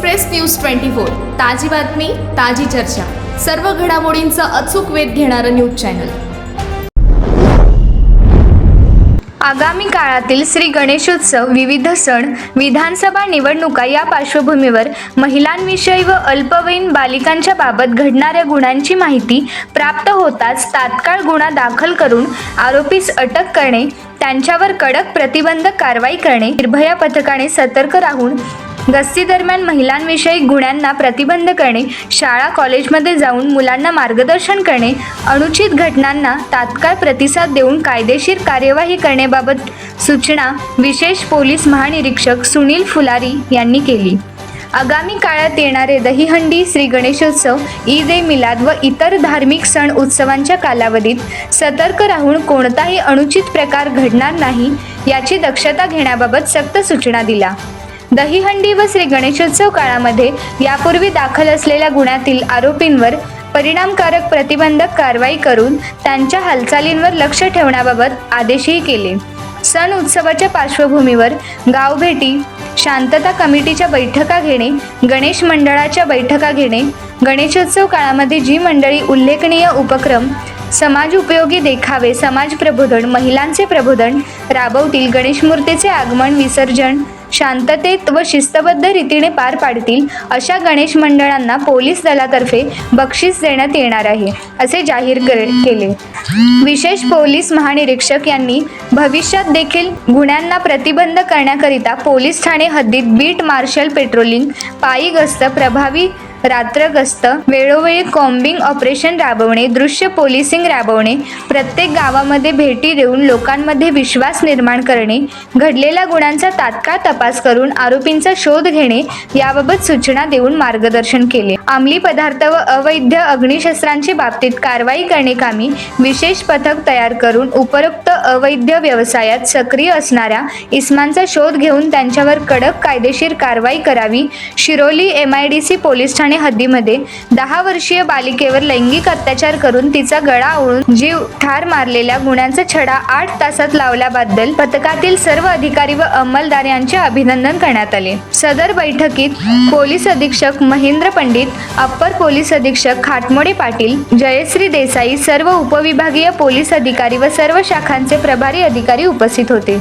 Express news twenty four ताजी बातमी ताजी चर्चा. सर्व घडामोडींचा अचूक वेध घेणारं न्यूज चॅनल. आगामी काळातील श्री गणेशोत्सव विविध सण विधानसभा निवडणुका या पार्श्वभूमीवर महिलांविषयी व अल्पवयीन बालिकांच्या बाबत घडणाऱ्या गुन्ह्यांची माहिती प्राप्त होताच तात्काळ गुन्हा दाखल करून आरोपीस अटक करणे त्यांच्यावर कडक प्रतिबंधक कारवाई करणे निर्भया पथकाने सतर्क राहून गस्तीदरम्यान महिलांविषयी गुन्ह्यांना प्रतिबंध करणे शाळा कॉलेजमध्ये जाऊन मुलांना मार्गदर्शन करणे अनुचित घटनांना तात्काळ प्रतिसाद देऊन कायदेशीर कार्यवाही करण्याबाबत सूचना विशेष पोलीस महानिरीक्षक सुनील फुलारी यांनी केली. आगामी काळात येणारे दहीहंडी श्री गणेशोत्सव ईद ए मिलाद व इतर धार्मिक सण उत्सवांच्या कालावधीत सतर्क राहून कोणताही अनुचित प्रकार घडणार नाही याची दक्षता घेण्याबाबत सक्त सूचना दिल्या. दहीहंडी व श्री गणेशोत्सव काळामध्ये यापूर्वी दाखल असलेल्या गुन्ह्यातील आरोपींवर परिणामकारक प्रतिबंधक कारवाई करून त्यांच्या हालचालींवर लक्ष ठेवण्याबाबत आदेशही केले. सण उत्सवाच्या पार्श्वभूमीवर गावभेटी शांतता कमिटीच्या बैठका घेणे गणेश मंडळाच्या बैठका घेणे गणेशोत्सव काळामध्ये जी मंडळी उल्लेखनीय उपक्रम समाज उपयोगी देखावे समाज प्रबोधन महिलांचे प्रबोधन राबवतील गणेशमूर्तीचे आगमन विसर्जन शांततेत व शिस्तबद्ध रीतीने पार पाडतील अशा गणेश मंडळांना पोलीस दलातर्फे बक्षीस देण्यात येणार आहे असे जाहीर कर- केले. विशेष पोलीस महानिरीक्षक यांनी भविष्यात देखील गुन्ह्यांना प्रतिबंध करण्याकरिता पोलीस ठाणे हद्दीत बीट मार्शल पेट्रोलिंग पायी गस्त प्रभावी रात्र गस्त वेळोवेळी कॉम्बिंग ऑपरेशन राबवणे दृश्य पोलिसिंग राबवणे प्रत्येक गावामध्ये भेटी देऊन लोकांमध्ये विश्वास निर्माण करणे घडलेल्या गुणांचा तात्काळ तपास करून आरोपींचा शोध घेणे याबाबत सूचना देऊन मार्गदर्शन केले. अंमली पदार्थ व अवैध अग्निशस्त्रांची बाबतीत कारवाई करणे विशेष पथक तयार करून उपरोक्त अवैध व्यवसायात सक्रिय असणाऱ्या इस्मांचा शोध घेऊन त्यांच्यावर कडक कायदेशीर कारवाई करावी Shiroli M I D C police Thane ठाणे हद्दीमध्ये दहा वर्षीय बालिकेवर लैंगिक अत्याचार करून तिचा गळा आवळून जीव ठार मारलेल्या गुन्ह्यांचा छडा आठ तासात लावल्याबद्दल पथकातील सर्व अधिकारी व अंमलदार यांचे अभिनंदन करण्यात आले. सदर बैठकीत पोलीस अधीक्षक महेंद्र पंडित अप्पर पोलीस अधीक्षक खाटमोडे पाटील जयश्री देसाई सर्व उपविभागीय पोलीस अधिकारी व सर्व शाखांचे प्रभारी अधिकारी उपस्थित होते.